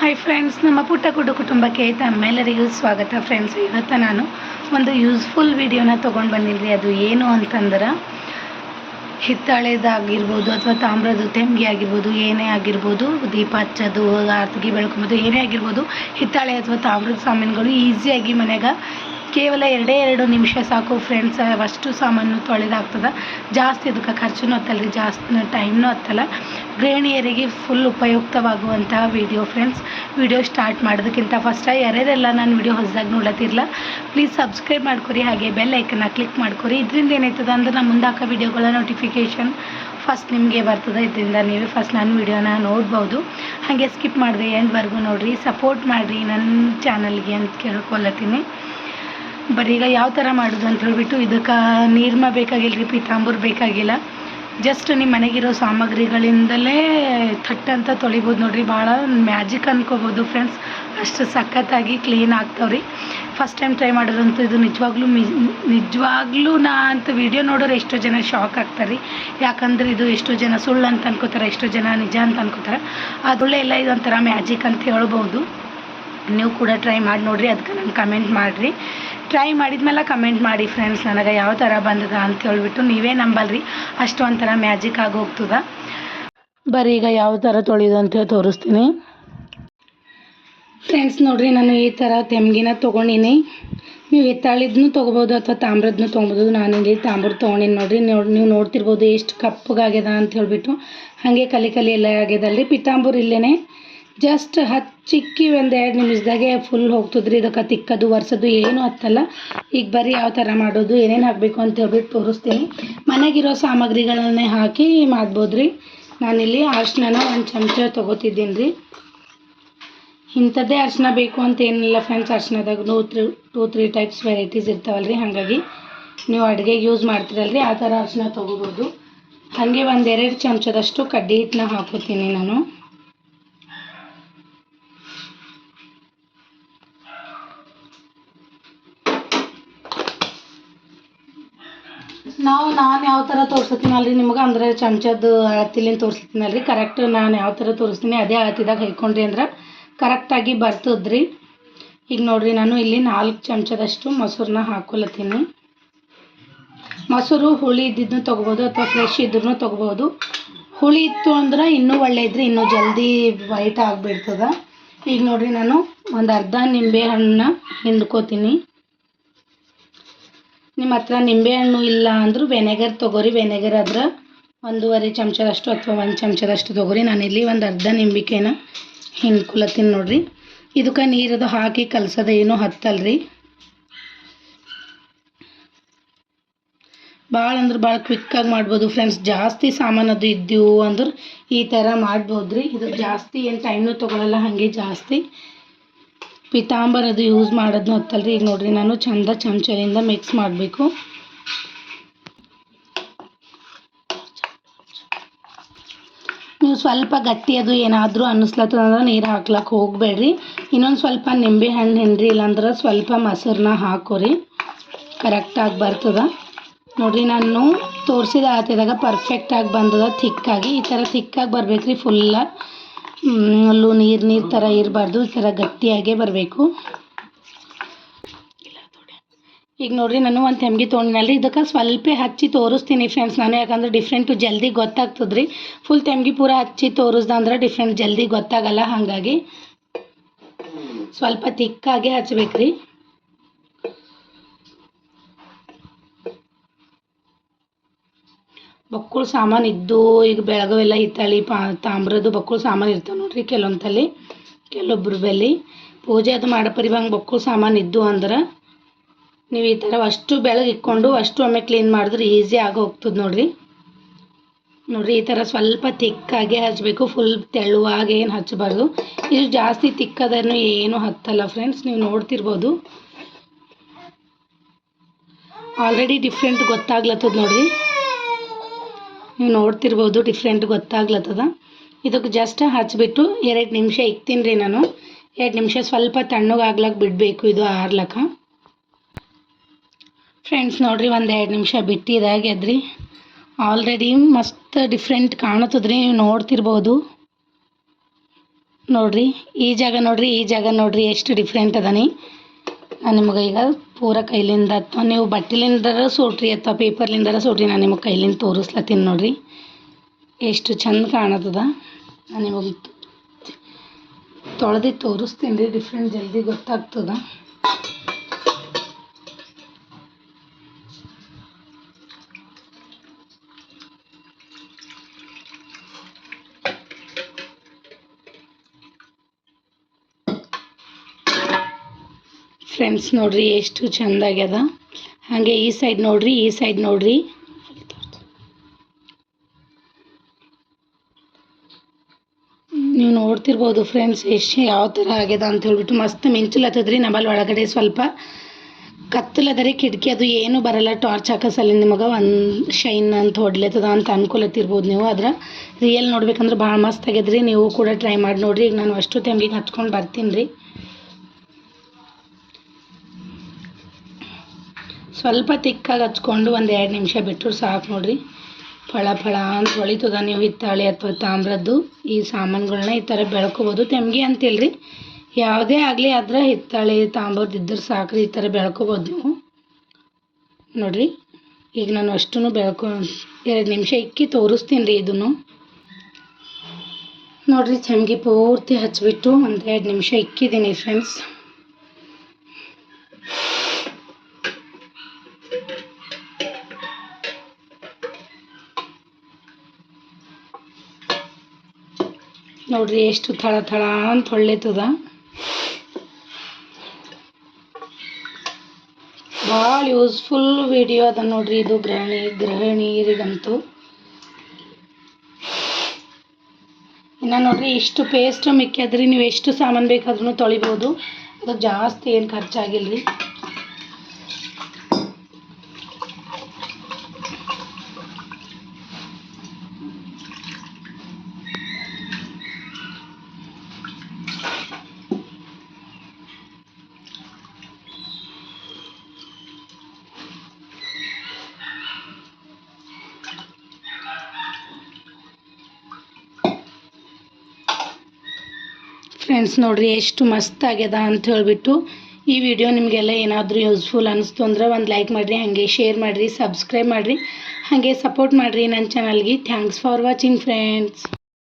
Hi friends ನಮ್ಮ ಪುಟ್ಟ ಕುಡು ಕುಟುಂಬಕ್ಕೆ ತಮ್ಮೆಲ್ಲರಿಗೂ ಸ್ವಾಗತ ಫ್ರೆಂಡ್ಸ್ ಇವತ್ತು ನಾನು ಒಂದು ಯೂಸ್ಫುಲ್ ವಿಡಿಯೋನ ತೊಗೊಂಡು ಬಂದಿದ್ದೆ. ಅದು ಏನು ಅಂತಂದ್ರೆ ಹಿತ್ತಾಳೆದಾಗಿರ್ಬೋದು ಅಥವಾ ತಾಮ್ರದ ತೆಂಗಿ ಆಗಿರ್ಬೋದು, ಏನೇ ಆಗಿರ್ಬೋದು, ದೀಪ ಹಚ್ಚೋದು ಆರ್ತಿಗೆ ಬೆಳ್ಕೊಬೋದು, ಏನೇ ಆಗಿರ್ಬೋದು, ಹಿತ್ತಾಳೆ ಅಥವಾ ತಾಮ್ರದ ಸಾಮಾನುಗಳು ಈಸಿಯಾಗಿ ಮನೆಗೆ ಕೇವಲ ಎರಡೇ ಎರಡು ನಿಮಿಷ ಸಾಕು ಫ್ರೆಂಡ್ಸ್ ಅಷ್ಟು ಸಾಮಾನು ತೊಳೆದಾಗ್ತದೆ. ಜಾಸ್ತಿ ಅದಕ್ಕೆ ಖರ್ಚುನೂ ಹತ್ತಲ್ಲ ರೀ ಜಾಸ್ತಿ ಟೈಮ್ನೂ ಹತ್ತಲ್ಲ. ಗೃಹಿಣಿಯರಿಗೆ ಫುಲ್ ಉಪಯುಕ್ತವಾಗುವಂತಹ ವಿಡಿಯೋ ಫ್ರೆಂಡ್ಸ್ ವಿಡಿಯೋ ಸ್ಟಾರ್ಟ್ ಮಾಡೋದಕ್ಕಿಂತ ಫಸ್ಟ್ ಯಾರ್ಯಾರೆಲ್ಲ ನಾನು ವಿಡಿಯೋ ಹೊಸದಾಗಿ ನೋಡತ್ತಿರಲ್ಲ ಪ್ಲೀಸ್ ಸಬ್ಸ್ಕ್ರೈಬ್ ಮಾಡ್ಕೊರಿ, ಹಾಗೆ ಬೆಲ್ ಐಕನ್ನ ಕ್ಲಿಕ್ ಮಾಡ್ಕೊರಿ. ಇದರಿಂದ ಏನಾಯ್ತದ ಅಂದ್ರೆ ನಮ್ಮ ಮುಂದೆ ವಿಡಿಯೋಗಳ ನೋಟಿಫಿಕೇಷನ್ ಫಸ್ಟ್ ನಿಮಗೆ ಬರ್ತದೆ. ಇದರಿಂದ ನೀವೇ ಫಸ್ಟ್ ನನ್ನ ವಿಡಿಯೋನ ನೋಡ್ಬೋದು. ಹಾಗೆ ಸ್ಕಿಪ್ ಮಾಡಿದೆ ಎಂಡ್ವರೆಗೂ ನೋಡಿರಿ ಸಪೋರ್ಟ್ ಮಾಡಿರಿ ನನ್ನ ಚಾನಲ್ಗೆ ಅಂತ ಕೇಳ್ಕೊಳತ್ತೀನಿ ಬರೀ ಈಗ ಯಾವ ಥರ ಮಾಡೋದು ಅಂತ ಹೇಳಿಬಿಟ್ಟು ಇದಕ್ಕೆ ನೀರ್ಮ ಬೇಕಾಗಿಲ್ಲ ರೀ ಪೀತಾಂಬೂರ್ ಬೇಕಾಗಿಲ್ಲ. ಜಸ್ಟ್ ನಿಮ್ಮ ಮನೆಗಿರೋ ಸಾಮಗ್ರಿಗಳಿಂದಲೇ ಥಟ್ ಅಂತ ತೊಳಿಬೋದು ನೋಡಿರಿ, ಭಾಳ ಮ್ಯಾಜಿಕ್ ಅನ್ಕೋಬೋದು ಫ್ರೆಂಡ್ಸ್ ಅಷ್ಟು ಸಖತ್ತಾಗಿ ಕ್ಲೀನ್ ಆಗ್ತಾವೆ ರೀ ಫಸ್ಟ್ ಟೈಮ್ ಟ್ರೈ ಮಾಡೋದಂತೂ ಇದು ನಿಜವಾಗ್ಲೂ ನಿಜವಾಗ್ಲೂ ನಾ ಅಂತ ವಿಡಿಯೋ ನೋಡೋರು ಎಷ್ಟೋ ಜನ ಶಾಕ್ ಆಗ್ತಾರೆ ರೀ ಯಾಕಂದ್ರೆ ಇದು ಎಷ್ಟೋ ಜನ ಸುಳ್ಳು ಅಂತ ಅನ್ಕೋತಾರೆ, ಎಷ್ಟೋ ಜನ ನಿಜ ಅಂತ ಅನ್ಕೋತಾರೆ. ಅದೊಳ್ಳೆ ಎಲ್ಲ ಇದೊಂಥರ ಮ್ಯಾಜಿಕ್ ಅಂತ ಹೇಳ್ಬೋದು. ನೀವು ಕೂಡ ಟ್ರೈ ಮಾಡಿ ನೋಡಿರಿ ಅದಕ್ಕೆ ನಂಗೆ ಕಮೆಂಟ್ ಮಾಡಿರಿ. ಟ್ರೈ ಮಾಡಿದ್ಮೇಲೆ ಕಮೆಂಟ್ ಮಾಡಿ ಫ್ರೆಂಡ್ಸ್ ನನಗೆ ಯಾವ ಥರ ಬಂದದ ಅಂತ ಹೇಳ್ಬಿಟ್ಟು ನೀವೇ ನಂಬಲ್ರಿ. ಅಷ್ಟು ಒಂಥರ ಮ್ಯಾಜಿಕ್ ಆಗಿ ಹೋಗ್ತದ. ಬರೀ ಈಗ ಯಾವ ಥರ ತೊಳೆಯೋದು ಅಂತ ತೋರಿಸ್ತೀನಿ. ಫ್ರೆಂಡ್ಸ್ ನೋಡಿರಿ, ನಾನು ಈ ಥರ ತೆಮ್ಗಿನ ತೊಗೊಂಡಿನಿ. ನೀವು ಹಿತ್ತಾಳಿದ್ನು ತೊಗೋಬೋದು ಅಥವಾ ತಾಮ್ರದ್ನು ತೊಗೊಬೋದು. ನಾನು ಇಲ್ಲಿ ತಾಮ್ರದ ತೊಗೊಂಡಿನಿ ನೋಡಿರಿ. ನೋಡಿ, ನೀವು ನೋಡ್ತಿರ್ಬೋದು ಎಷ್ಟು ಕಪ್ಪಗಾಗ್ಯದ ಅಂತ ಹೇಳ್ಬಿಟ್ಟು. ಹಾಗೆ ಕಲಿ ಕಲಿ ಎಲ್ಲ ಆಗ್ಯದಲ್ರಿ ಪಿತಾಂಬೂರು ಇಲ್ಲೇ ಜಸ್ಟ್ ಹಚ್ಚಿಕ್ಕಿ ಒಂದು ಎರಡು ನಿಮಿಷದಾಗೆ ಫುಲ್ ಹೋಗ್ತದ್ರಿ. ಇದಕ್ಕೆ ತಿಕ್ಕದು, ಒರೆಸೋದು, ಏನೂ ಹತ್ತಲ್ಲ. ಈಗ ಬರೀ ಯಾವ ಥರ ಮಾಡೋದು, ಏನೇನು ಹಾಕಬೇಕು ಅಂತ ಹೇಳ್ಬಿಟ್ಟು ತೋರಿಸ್ತೀನಿ. ಮನೆಗಿರೋ ಸಾಮಗ್ರಿಗಳನ್ನೇ ಹಾಕಿ ಮಾಡ್ಬೋದ್ರಿ. ನಾನಿಲ್ಲಿ ಅರ್ಶಿನ ಒಂದು ಚಮಚ ತೊಗೋತಿದ್ದೀನಿ ರೀ ಇಂಥದ್ದೇ ಅರ್ಶಿನ ಬೇಕು ಅಂತ ಏನಿಲ್ಲ friends ಅರ್ಶಿನದಾಗ two three two three types varieties ಇರ್ತಾವಲ್ಲ ರೀ ಹಾಗಾಗಿ ನೀವು ಅಡುಗೆಗೆ ಯೂಸ್ ಮಾಡ್ತೀರಲ್ರಿ, ಆ ಥರ ಅರ್ಶಿನ ತೊಗೋಬೋದು. ಹಾಗೆ ಒಂದೆರಡು ಚಮಚದಷ್ಟು ಕಡ್ಡಿ ಹಿಟ್ಟನ್ನ ಹಾಕೋತೀನಿ ನಾನು. ನಾವು ನಾನು ಯಾವ ಥರ ತೋರಿಸ್ತೀನಲ್ರಿ ನಿಮ್ಗೆ? ಅಂದ್ರೆ ಚಮಚದ ಅಳತಿಲಿಂದ ತೋರಿಸ್ತೀನಲ್ರಿ ಕರೆಕ್ಟ್ ನಾನು ಯಾವ ಥರ ತೋರಿಸ್ತೀನಿ? ಅದೇ ಅಳತಿದಾಗ ಹೈಕೊಂಡ್ರಿ ಅಂದ್ರೆ ಕರೆಕ್ಟಾಗಿ ಬರ್ತದ್ರಿ. ಈಗ ನೋಡಿರಿ, ನಾನು ಇಲ್ಲಿ ನಾಲ್ಕು ಚಮಚದಷ್ಟು ಮೊಸರನ್ನ ಹಾಕೊಲತ್ತೀನಿ. ಮೊಸರು ಹುಳಿ ಇದ್ದಿದ್ದನ್ನು ತೊಗೋಬೋದು ಅಥವಾ ಫ್ರೆಶ್ ಇದ್ರೂ ತೊಗೋಬೋದು. ಹುಳಿ ಇತ್ತು ಅಂದ್ರೆ ಇನ್ನೂ ಒಳ್ಳೆಯದ್ರಿ ಇನ್ನೂ ಜಲ್ದಿ ವೈಟ್ ಆಗಿಬಿಡ್ತದ. ಈಗ ನೋಡಿರಿ, ನಾನು ಒಂದು ಅರ್ಧ ನಿಂಬೆ ಹಣ್ಣನ್ನ ಹಿಂಡ್ಕೋತೀನಿ. ನಿಮ್ಮ ಹತ್ರ ನಿಂಬೆಹಣ್ಣು ಇಲ್ಲ ಅಂದರೂ ವೆನೆಗರ್ ತೊಗೋರಿ. ವೆನೆಗರ್ ಆದ್ರೆ ಒಂದೂವರೆ ಚಮಚದಷ್ಟು ಅಥವಾ ಒಂದು ಚಮಚದಷ್ಟು ತೊಗೋರಿ. ನಾನಿಲ್ಲಿ ಒಂದು ಅರ್ಧ ನಿಂಬಿಕೆನ ಹಿಂಡ್ಕೊಳತ್ತೀನಿ ನೋಡ್ರಿ. ಇದಕ್ಕೆ ನೀರದು ಹಾಕಿ ಕಲ್ಸದ ಏನೂ ಹತ್ತಲ್ರಿ. ಭಾಳ ಅಂದ್ರೆ ಭಾಳ ಕ್ವಿಕ್ಕಾಗಿ ಮಾಡ್ಬೋದು ಫ್ರೆಂಡ್ಸ್ ಜಾಸ್ತಿ ಸಾಮಾನು ಅದು ಇದ್ದೀವು ಅಂದ್ರೆ ಈ ಥರ ಮಾಡ್ಬೋದ್ರಿ. ಇದು ಜಾಸ್ತಿ ಏನು ಟೈಮ್ನು ತೊಗೊಳಲ್ಲ. ಹಾಗೆ ಜಾಸ್ತಿ. ಪಿತಾಂಬರ್ ಅದು ಯೂಸ್ ಮಾಡೋದು ಹೊತ್ತಲ್ರಿ ಈಗ ನೋಡ್ರಿ, ನಾನು ಚಂದ ಚಮಚದಿಂದ ಮಿಕ್ಸ್ ಮಾಡಬೇಕು. ನೀವು ಸ್ವಲ್ಪ ಗಟ್ಟಿ ಅದು ಏನಾದರೂ ಅನ್ನಿಸ್ಲತ್ತದಂದ್ರೆ ನೀರು ಹಾಕ್ಲಕ್ಕೆ ಹೋಗಬೇಡ್ರಿ. ಇನ್ನೊಂದು ಸ್ವಲ್ಪ ನಿಂಬೆ ಹಣ್ಣು ಹಿಂಡ್ರಿ ಇಲ್ಲಾಂದ್ರೆ ಸ್ವಲ್ಪ ಮೊಸರನ್ನ ಹಾಕೋರಿ. ಕರೆಕ್ಟಾಗಿ ಬರ್ತದ. ನೋಡಿರಿ, ನಾನು ತೋರಿಸಿದ ಆತಿದಾಗ ಪರ್ಫೆಕ್ಟಾಗಿ ಬಂದದ ಥಿಕ್ಕಾಗಿ ಈ ಥರ ಥಿಕ್ಕಾಗಿ ಬರ್ಬೇಕು ರೀ ಫುಲ್ಲ ಅಲ್ಲೂ ನೀರು ನೀರು ಥರ ಇರಬಾರ್ದು, ಸರ ಗಟ್ಟಿಯಾಗೇ ಬರಬೇಕು. ಈಗ ನೋಡಿರಿ, ನಾನು ಒಂದು ತೆಮ್ಗೆ ತೊಗೊಂಡಿನಲ್ರಿ ಇದಕ್ಕೆ ಸ್ವಲ್ಪ ಹಚ್ಚಿ ತೋರಿಸ್ತೀನಿ ಫ್ರೆಂಡ್ಸ್ ನಾನು, ಯಾಕಂದ್ರೆ ಡಿಫ್ರೆಂಟು ಜಲ್ದಿ ಗೊತ್ತಾಗ್ತದ್ರಿ. ಫುಲ್ ತೆಮ್ಗೆ ಪೂರ ಹಚ್ಚಿ ತೋರಿಸ್ದ ಅಂದ್ರೆ ಡಿಫ್ರೆಂಟ್ ಜಲ್ದಿ ಗೊತ್ತಾಗಲ್ಲ, ಹಾಗಾಗಿ. ಸ್ವಲ್ಪ ತಿಕ್ಕಾಗೆ ಹಚ್ಬೇಕು ರೀ ಬಕ್ಕುಳು ಸಾಮಾನು ಇದ್ದು ಈಗ ಬೆಳಗವೆಲ್ಲ ಹಿತ್ತಾಳಿ ಪಾ, ತಾಮ್ರದ್ದು ಬಕ್ಕುಳ ಸಾಮಾನು ಇರ್ತಾವೆ ನೋಡ್ರಿ ಕೆಲವೊಂದಲ್ಲಿ ತಲೆ ಬಳಿ ಪೂಜೆ ಅದು ಮಾಡಪ್ಪರಿ ಬಂಗೆ ಬಕ್ಕುಳ ಸಾಮಾನು ಇದ್ದು ಅಂದ್ರೆ ನೀವು ಈ ಥರ ಅಷ್ಟು ಬೆಳಗ್ಗೆ ಇಕ್ಕೊಂಡು ಅಷ್ಟು ಒಮ್ಮೆ ಕ್ಲೀನ್ ಮಾಡಿದ್ರೆ ಈಸಿ ಆಗಿ ಹೋಗ್ತದೆ ನೋಡ್ರಿ. ನೋಡ್ರಿ ಈ ಥರ ಸ್ವಲ್ಪ ತಿಕ್ಕಾಗೆ ಹಚ್ಚಬೇಕು ಫುಲ್ ತೆಳುವಾಗಿ ಏನು ಹಚ್ಚಬಾರ್ದು ಇದು ಜಾಸ್ತಿ ತಿಕ್ಕದನ್ನು ಏನು ಹತ್ತಲ್ಲ ಫ್ರೆಂಡ್ಸ್ ನೀವು ನೋಡ್ತಿರ್ಬೋದು. ಆಲ್ರೆಡಿ ಡಿಫ್ರೆಂಟ್ ಗೊತ್ತಾಗ್ಲತ್ತದ ನೋಡ್ರಿ. ನೀವು ನೋಡ್ತಿರ್ಬೋದು ಡಿಫ್ರೆಂಟ್ ಗೊತ್ತಾಗ್ಲತ್ತದ. ಇದಕ್ಕೆ ಜಸ್ಟ್ ಹಚ್ಚಿಬಿಟ್ಟು ಎರಡು ನಿಮಿಷ ಇಕ್ತೀನಿ ರೀ ನಾನು. ಎರಡು ನಿಮಿಷ ಸ್ವಲ್ಪ ತಣ್ಣಗಾಗ್ಲಕ್ಕೆ ಬಿಡಬೇಕು ಇದು ಆರ್ಲಕ್ಕ. ಫ್ರೆಂಡ್ಸ್ ನೋಡಿರಿ, ಒಂದು ಎರಡು ನಿಮಿಷ ಬಿಟ್ಟಿದಾಗ್ಯದ್ರಿ ಆಲ್ರೆಡಿ ಮಸ್ತ್ ಡಿಫ್ರೆಂಟ್ ಕಾಣತ್ತದ್ರಿ, ನೀವು ನೋಡ್ತಿರ್ಬೋದು. ನೋಡ್ರಿ, ಈ ಜಾಗ ನೋಡಿರಿ, ಈ ಜಾಗ ನೋಡಿರಿ, ಎಷ್ಟು ಡಿಫ್ರೆಂಟ್ ಅದಾನಿ. ನಾನು ನಿಮಗೆ ಈಗ ಪೂರ ಕೈಲಿಂದ ಅಥವಾ ನೀವು ಬಟ್ಟೆಲಿಂದರ ಸೋಟ್ರಿ ಅಥವಾ ಪೇಪರ್ಲಿಂದರ ಸೋಟ್ರಿ ನಾನು ನಿಮಗೆ ಕೈಲಿಂದ ತೋರಿಸ್ಲತ್ತೀನಿ ನೋಡ್ರಿ. ಎಷ್ಟು ಚಂದ ಕಾಣತದ ನಾನು ನಿಮಗೆ ತೊಳೆದು ತೋರಿಸ್ತೀನಿ ರೀ ಡಿಫ್ರೆಂಟ್ ಜಲ್ದಿ ಗೊತ್ತಾಗ್ತದ. ಫ್ರೆಂಡ್ಸ್ ನೋಡ್ರಿ, ಎಷ್ಟು ಚಂದ ಆಗ್ಯದ ಹಾಗೆ ಈ ಸೈಡ್ ನೋಡ್ರಿ, ಈ ಸೈಡ್ ನೋಡ್ರಿ. ನೀವು ನೋಡ್ತಿರ್ಬೋದು ಫ್ರೆಂಡ್ಸ್ ಎಷ್ಟು ಯಾವ ಥರ ಆಗ್ಯದ ಅಂತ ಹೇಳ್ಬಿಟ್ಟು ಮಸ್ತ್ ಮಿಂಚಲತ್ತದ್ರಿ ನಮ್ಮಲ್ಲಿ ಒಳಗಡೆ ಸ್ವಲ್ಪ. ಕತ್ತಲದ ರೀ ಕಿಟಕಿ ಅದು ಏನು ಬರಲ್ಲ ಟಾರ್ಚ್ ಹಾಕಸಲ್ಲಿ ನಿಮಗೆ ಒಂದು ಶೈನ್ ಅಂತ ಹೊಡ್ಲತ್ತದ ಅಂತ ಅನ್ಕೊಲತ್ತಿರ್ಬೋದು ನೀವು. ಆದ್ರೆ ರಿಯಲ್ ನೋಡ್ಬೇಕಂದ್ರೆ ಭಾಳ ಮಸ್ತ್ ಆಗ್ಯದ್ರಿ. ನೀವು ಕೂಡ ಟ್ರೈ ಮಾಡಿ ನೋಡ್ರಿ. ಈಗ ನಾನು ಅಷ್ಟು ಟೈಮ್ಗೆ ಹಚ್ಕೊಂಡು ಬರ್ತೀನಿ ರೀ. ಸ್ವಲ್ಪ ತಿಕ್ಕಾಗಿ ಹಚ್ಕೊಂಡು ಒಂದು ಎರಡು ನಿಮಿಷ ಬಿಟ್ಟರು ಸಾಕು ನೋಡಿರಿ. ಫಳ ಫಳ ಅಂತ ಹೊಳಿತದ ನೀವು ಹಿತ್ತಾಳೆ ಅಥವಾ ತಾಮ್ರದ್ದು. ಈ ಸಾಮಾನುಗಳನ್ನ ಈ ಥರ ಬೆಳ್ಕೊಬೋದು. ತೆಮ್ಗೆ ಅಂತಿಲ್ರಿ. ಯಾವುದೇ ಆಗಲಿ ಆದ್ರೆ ಹಿತ್ತಾಳೆ ತಾಮ್ರದ್ದು ಸಾಕು ಸಾಕ್ರಿ ಈ ಥರ ಬೆಳ್ಕೊಬೋದು ನೀವು. ನೋಡ್ರಿ. ಈಗ ನಾನು ಅಷ್ಟೂ ಬೆಳ್ಕೊ, ಎರಡು ನಿಮಿಷ ಇಕ್ಕಿ ತೋರಿಸ್ತೀನಿ ರೀ ಇದನ್ನು. ನೋಡಿರಿ ಚಮ್ಗೆ ಪೂರ್ತಿ ಹಚ್ಬಿಟ್ಟು ಒಂದು ಎರಡು ನಿಮಿಷ ಇಕ್ಕಿದ್ದೀನಿ ಫ್ರೆಂಡ್ಸ್ ನೋಡ್ರಿ ಎಷ್ಟು ಥಳ ಥಳ ಅಂತ ಹೊಳ್ಳೆತದ. ಭಾಳ ಯೂಸ್ಫುಲ್ ವಿಡಿಯೋ ಅದ ನೋಡ್ರಿ ಇದು ಗೃಹಿಣಿ ಗೃಹಿಣಿಯರಿಗಂತೂ. ಇನ್ನು ನೋಡ್ರಿ ಇಷ್ಟು ಪೇಸ್ಟ್ ಮಿಕ್ಕಿದ್ರಿ ನೀವು ಎಷ್ಟು ಸಾಮಾನು ಬೇಕಾದ್ರೂ ತೊಳಿಬೋದು. ಅದು ಜಾಸ್ತಿ ಏನು ಖರ್ಚಾಗಿಲ್ಲ ರೀ ಫ್ರೆಂಡ್ಸ್ ನೋಡಿರಿ, ಎಷ್ಟು ಮಸ್ತ್ ಆಗ್ಯದ ಅಂತ ಹೇಳ್ಬಿಟ್ಟು ಈ ವಿಡಿಯೋ ನಿಮಗೆಲ್ಲ ಏನಾದರೂ ಯೂಸ್ಫುಲ್ ಅನಿಸ್ತು ಅಂದ್ರೆ ಒಂದು ಲೈಕ್ ಮಾಡಿರಿ, ಹಾಗೆ ಶೇರ್ ಮಾಡಿರಿ ಸಬ್ಸ್ಕ್ರೈಬ್ ಮಾಡಿರಿ, ಹಾಗೆ ಸಪೋರ್ಟ್ ಮಾಡಿರಿ ನನ್ನ ಚಾನಲ್ಗೆ ಥ್ಯಾಂಕ್ಸ್ ಫಾರ್ ವಾಚಿಂಗ್ ಫ್ರೆಂಡ್ಸ್